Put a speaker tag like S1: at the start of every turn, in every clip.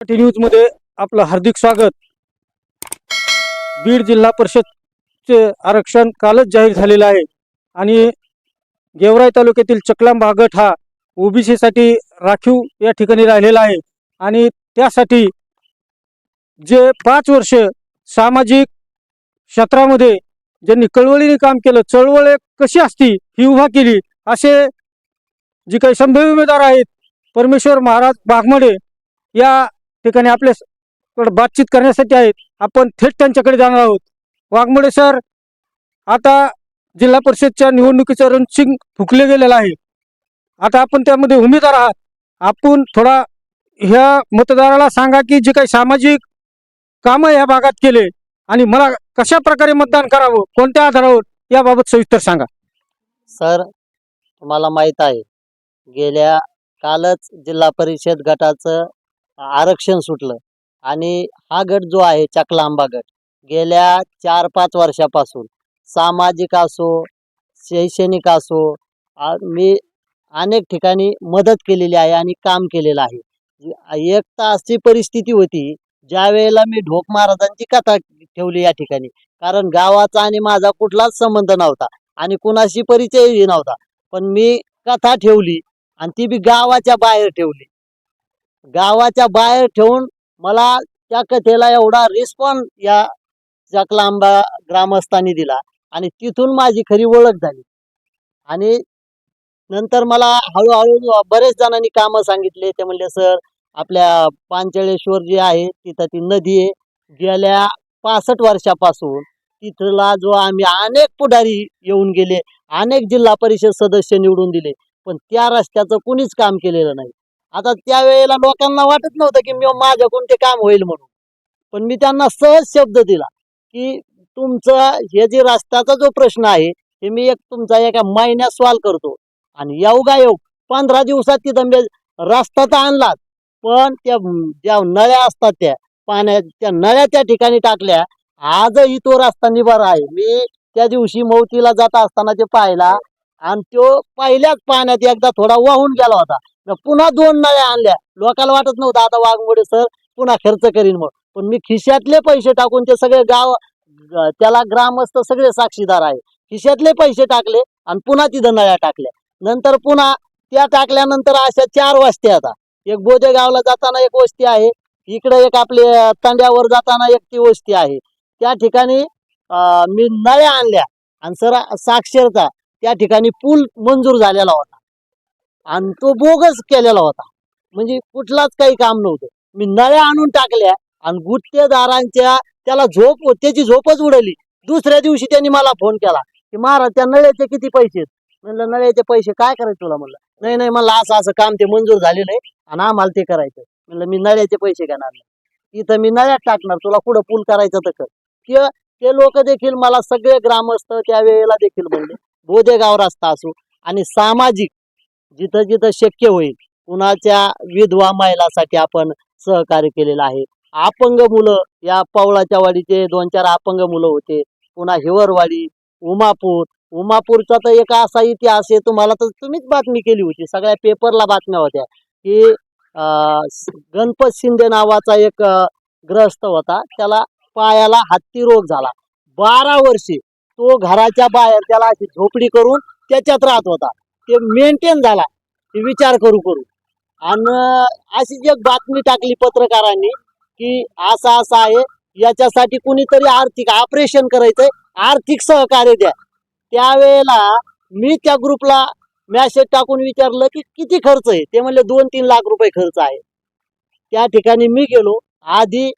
S1: मराठी न्यूजमध्ये आपलं हार्दिक स्वागत. बीड जिल्हा परिषदचे आरक्षण कालच जाहीर झालेलं आहे. आणि गेवराई तालुक्यातील चकलांबा गट हा ओबीसीसाठी राखीव या ठिकाणी राहिलेला आहे. आणि त्यासाठी जे पाच वर्ष सामाजिक क्षेत्रामध्ये ज्यांनी कळवळीने काम केलं चळवळ कशी असती ही उभा केली असे जे काही संभाव्य उमेदवार आहेत परमेश्वर महाराज बागमडे या ठिकाणी आपल्याकडे बातचीत करण्यासाठी आहेत. आपण थेट त्यांच्याकडे जाणार आहोत. वाघमोडे सर आता जिल्हा परिषदच्या निवडणुकीचं रणसिंग फुकले गेलेलं आहे. आता आपण त्यामध्ये उमेदवार आहात. आपण थोडा ह्या मतदाराला सांगा की जे काही सामाजिक कामं ह्या भागात केले आणि मला कशा प्रकारे मतदान करावं कोणत्या आधारावर याबाबत सविस्तर सांगा.
S2: सर तुम्हाला माहीत आहे गेल्या कालच जिल्हा परिषद गटाचं आरक्षण सुटलं. आणि हा गट जो आहे चकलांबा गट गेल्या चार पाच वर्षापासून सामाजिक असो शैक्षणिक असो मी अनेक ठिकाणी मदत केलेली आहे आणि काम केलेलं आहे. एक तर अशी परिस्थिती होती ज्या वेळेला मी ढोक महाराजांची कथा ठेवली या ठिकाणी. कारण गावाचा आणि माझा कुठलाच संबंध नव्हता आणि कुणाशी परिचयही नव्हता. पण मी कथा ठेवली आणि ती बी गावाच्या बाहेर ठेवली. गावाच्या बाहेर ठेवून मला त्या कथेला एवढा रिस्पॉन्स या चकलांबा ग्रामस्थांनी दिला आणि तिथून माझी खरी ओळख झाली. आणि नंतर मला हळूहळू बरेच जणांनी कामं सांगितले. ते म्हणले सर आपल्या पांचळेश्वर जे आहे तिथं ती नदी आहे. गेल्या पासष्ट वर्षापासून तिथला जो आम्ही अनेक पुढारी येऊन गेले अनेक जिल्हा परिषद सदस्य निवडून दिले पण त्या रस्त्याचं कुणीच काम केलेलं नाही. आता त्यावेळेला लोकांना वाटत नव्हतं की मी माझ्याकडून ते काम होईल म्हणून. पण मी त्यांना सहज शब्द दिला की तुमचा हे जे रस्त्याचा जो प्रश्न आहे हे मी एक तुमचा एका महिन्यात सॉल्व करतो. आणि येऊ का येऊ पंधरा दिवसात तिथं मी रस्ता तर आणलाच पण त्या ज्या नळ्या असतात त्या पाण्या त्या नळ्या त्या ठिकाणी टाकल्या आजही तो रस्ता निभार आहे. मी त्या दिवशी मौतीला जात असताना ते पाहिला आणि तो पहिल्याच पाण्यात एकदा थोडा वाहून गेला होता. पुन्हा दोन नळ्या आणल्या. लोकांना वाटत नव्हतं आता वाघमोडे सर पुन्हा खर्च करीन मग पण मी खिशातले पैसे टाकून ते सगळे गाव त्याला ग्रामस्थ सगळे साक्षीदार आहे खिशातले पैसे टाकले आणि पुन्हा तिथं नळ्या टाकल्या. नंतर पुन्हा त्या टाकल्यानंतर अशा चार वस्त्या आता. एक बोदेगावला जाताना एक वस्ती आहे. इकडे एक आपले तांड्यावर जाताना एक ती वस्ती आहे. त्या ठिकाणी मी नळ्या आणल्या. आणि सर साक्षरता. त्या ठिकाणी पूल मंजूर झालेला होता. आणि तो बोगस केलेला होता. म्हणजे कुठलाच काही काम नव्हतं. मी नळ्या आणून टाकल्या आणि गुत्तेदारांच्या त्याला झोप त्याची झोपच उडली. दुसऱ्या दिवशी त्यांनी मला फोन केला. की महाराज त्या नळ्याचे किती पैसे आहेत?" म्हणलं नळ्याचे पैसे काय करायचे तुला? म्हणलं नाही नाही म्हणलं असं असं काम ते मंजूर झालेलं आहे आणि आम्हाला ते करायचं म्हणलं मी नळ्याचे पैसे घेणार नाही. इथं मी नळ्यात टाकणार तुला कुठं पूल करायचं तर कर. ते ते लोक देखील मला सगळे ग्रामस्थ त्यावेळेला देखील म्हणले बोदेगाव रस्ता असो आणि सामाजिक जिथं जिथं शक्य होईल कुणाच्या विधवा महिलासाठी आपण सहकार्य केलेलं आहे. अपंग मुलं या पवळाच्या वाडीचे दोन चार अपंग मुलं होते. पुन्हा हिवरवाडी उमापूर. उमापूरचा तर एक असा इतिहास आहे तुम्हाला तर तुम्हीच बातमी केली होती सगळ्या पेपरला बातम्या होत्या की गणपत शिंदे नावाचा एक ग्रस्त होता त्याला पायाला हत्ती रोग झाला. बारा वर्षे तो घराच्या बाहेर त्याला अशी झोपडी करून त्याच्यात राहत होता. ते मेंटेन झाला. विचार करू करू. आणि अशी एक बातमी टाकली पत्रकारांनी की असं असं आहे याच्यासाठी कुणीतरी आर्थिक ऑपरेशन करायचंय आर्थिक सहकार्य द्या. त्यावेळेला मी त्या ग्रुपला मॅसेज टाकून विचारलं की किती खर्च आहे? ते म्हणले दोन तीन लाख रुपये खर्च आहे. त्या ठिकाणी मी गेलो. आधी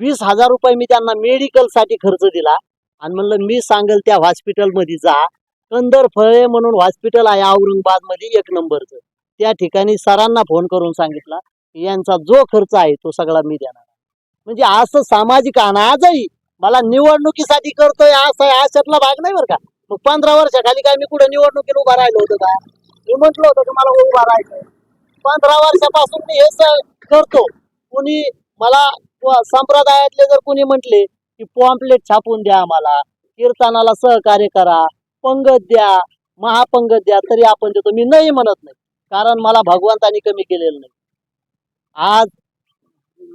S2: वीस हजार रुपये मी त्यांना मेडिकलसाठी खर्च दिला. आणि म्हणलं मी सांगेल त्या हॉस्पिटलमध्ये जा. कंदर फळे म्हणून हॉस्पिटल आहे औरंगाबादमध्ये एक नंबरचं. त्या ठिकाणी सरांना फोन करून सांगितला यांचा जो खर्च आहे तो सगळा मी देणार म्हणजे असं सामाजिक आणि आजही मला निवडणुकीसाठी करतोय असं अशातला भाग नाही बरं का. मग पंधरा वर्षाखाली काय मी कुठे निवडणुकीला उभा राहिलो होतो का? मी म्हटलं होतं की मला उभा राहायचं पंधरा वर्षापासून मी हे करतो. कुणी मला संप्रदायातले जर कुणी म्हटले की पॉम्पलेट छापून द्या आम्हाला कीर्तनाला सहकार्य करा पंगत द्या महापंगत द्या तरी आपण देतो. मी नाही म्हणत नाही. कारण मला भगवंतानी कमी केलेलं नाही. आज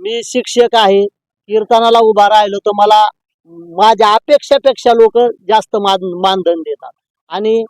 S2: मी शिक्षक आहे कीर्तनाला उभा राहिलो तर मला माझ्या अपेक्षापेक्षा लोक जास्त मान मानधन देतात. आणि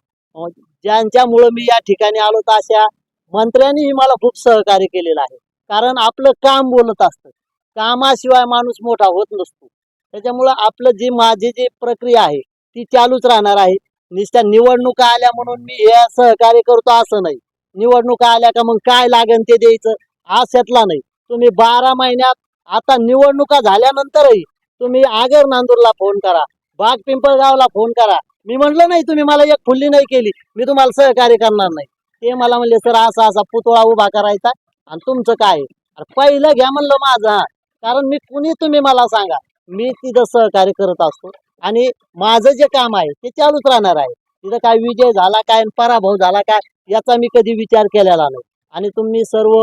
S2: ज्यांच्यामुळं मी या ठिकाणी आलो तर अशा मंत्र्यांनीही मला खूप सहकार्य केलेलं आहे. कारण आपलं काम बोलत असतं. कामाशिवाय माणूस मोठा होत नसतो. त्याच्यामुळं आपलं जी माझी जी प्रक्रिया आहे ती चालूच राहणार आहे. नुसत्या निवडणुका आल्या म्हणून मी हे सहकार्य करतो असं नाही. निवडणुका आल्या का मग काय लागेल ते द्यायचं? अशातला नाही. तुम्ही बारा महिन्यात आता निवडणुका झाल्यानंतरही तुम्ही आगर नांदूरला फोन करा. बाग पिंपळगावला फोन करा. मी म्हटलं नाही तुम्ही मला एक फुल्ली नाही केली. मी तुम्हाला सहकार्य करणार नाही. ते मला म्हणले सर असा असा पुतळा उभा करायचा आणि तुमचं काय आहे?" पहिलं घ्या म्हणलं माझं. कारण मी कुणी तुम्ही मला सांगा. मी तिथं सहकार्य करत असतो. आणि माझं जे काम आहे ते चालूच राहणार आहे. तिथं काय विजय झाला काय पराभव झाला काय याचा मी कधी विचार केलेला नाही. आणि तुम्ही सर्व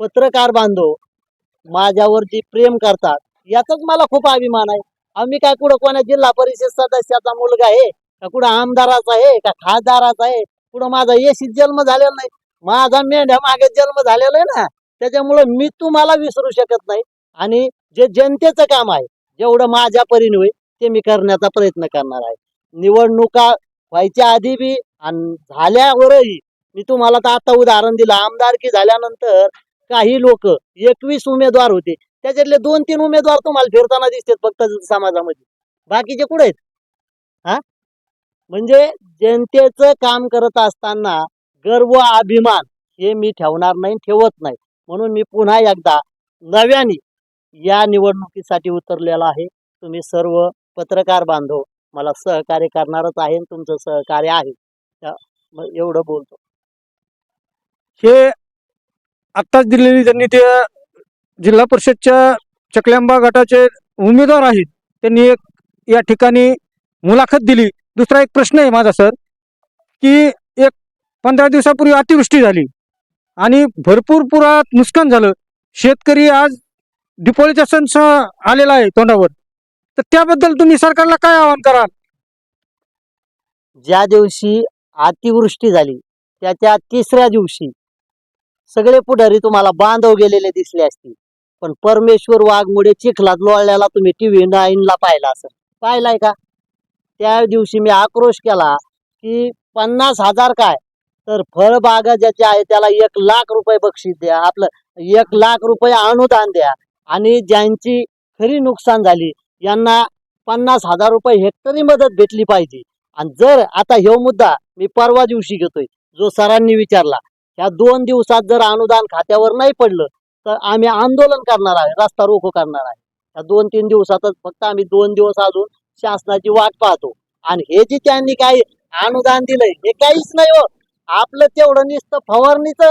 S2: पत्रकार बांधव माझ्यावरती प्रेम करतात याचाच मला खूप अभिमान आहे. आम्ही काय कुठं कोणा जिल्हा परिषद सदस्याचा मुलगा आहे का कुठं आमदाराचा आहे का खासदाराचा आहे कुठं माझा येशीत जन्म झालेला नाही. माझा मेंढ्या मागे जन्म झालेला आहे ना त्याच्यामुळं मी तुम्हाला विसरू शकत नाही. आणि जे जनतेचं काम आहे जेवढं माझ्या परीने होईल ते मी करण्याचा प्रयत्न करणार आहे. निवडणुका व्हायच्या आधी बी आणि झाल्यावरही मी तुम्हाला तर आता उदाहरण दिलं आमदारकी झाल्यानंतर काही लोक एकवीस उमेदवार होते. त्याच्यातले दोन तीन उमेदवार तुम्हाला फिरताना दिसतात फक्त समाजामध्ये. बाकीचे कुठे आहेत? हा? म्हणजे जनतेचं काम करत असताना गर्व अभिमान हे मी ठेवणार नाही ठेवत नाही. म्हणून मी पुन्हा एकदा नव्याने या निवडणुकीसाठी उतरलेला आहे. तुम्ही सर्व पत्रकार बांधव मला सहकार्य करणारच आहे तुमचं सहकार्य आहे. मग एवढं बोलतो.
S1: हे आत्ताच दिलेली त्यांनी ते जिल्हा परिषदच्या चकल्यांबा गटाचे उमेदवार आहेत. त्यांनी एक या ठिकाणी मुलाखत दिली. दुसरा एक प्रश्न आहे माझा सर की एक पंधरा दिवसापूर्वी अतिवृष्टी झाली आणि भरपूर पुरात नुकसान झालं. शेतकरी आज दिपोळीचा सण आलेला आहे तोंडावर. तर त्याबद्दल तुम्ही सरकारला काय आवाहन कराल?
S2: ज्या दिवशी अतिवृष्टी झाली त्याच्या तिसऱ्या दिवशी सगळे पुढारी तुम्हाला बांधव गेलेले दिसले असतील. पण परमेश्वर वाघमुळे चिखलात लोळल्याला तुम्ही टीव्ही नाईनला पाहिला असं पाहिलाय का? त्या दिवशी मी आक्रोश केला की पन्नास हजार काय? तर फळबागा ज्याच्या आहे त्याला एक लाख रुपये बक्षीस द्या. आपलं एक लाख रुपये अनुदान द्या. आणि ज्यांची खरी नुकसान झाली यांना पन्नास हजार रुपये हेक्टरी मदत भेटली पाहिजे. आणि जर आता ह्यो मुद्दा मी परवा दिवशी घेतोय जो सरांनी विचारला ह्या दोन दिवसात जर अनुदान खात्यावर नाही पडलं तर आम्ही आंदोलन करणार आहे रस्ता रोको करणार आहे. ह्या दोन तीन दिवसातच फक्त आम्ही दोन दिवस अजून शासनाची वाट पाहतो. आणि हे जे त्यांनी काही अनुदान दिलंय हे काहीच नाही हो. आपलं तेवढं नुसतं फवारणीच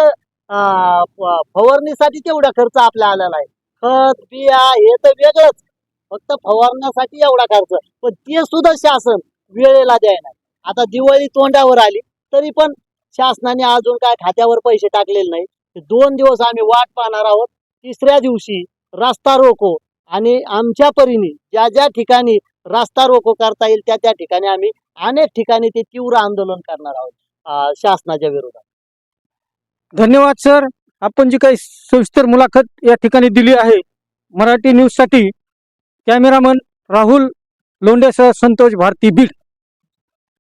S2: फवारणीसाठी तेवढा खर्च आपल्या आलेला आहे. खत बिया हे तर वेगळंच. फक्त फवारण्यासाठी एवढा खर्च. पण ते सुद्धा शासन वेळेला द्यायला आता दिवाळी तोंडावर आली तरी पण शासनाने अजून काय खात्यावर पैसे टाकलेले नाही दोन दिवस आम्ही वाट पाहणार आहोत. तिसऱ्या दिवशी रस्ता रोको आणि आमच्या परीने ज्या ज्या ठिकाणी रस्ता रोको करता येईल त्या त्या ठिकाणी आम्ही अनेक ठिकाणी ते तीव्र आंदोलन करणार आहोत शासनाच्या विरोधात.
S1: धन्यवाद सर. आपण जी काही सविस्तर मुलाखत या ठिकाणी दिली आहे मराठी न्यूजसाठी कॅमेरामन राहुल लोंढेसह संतोष भारती बीड.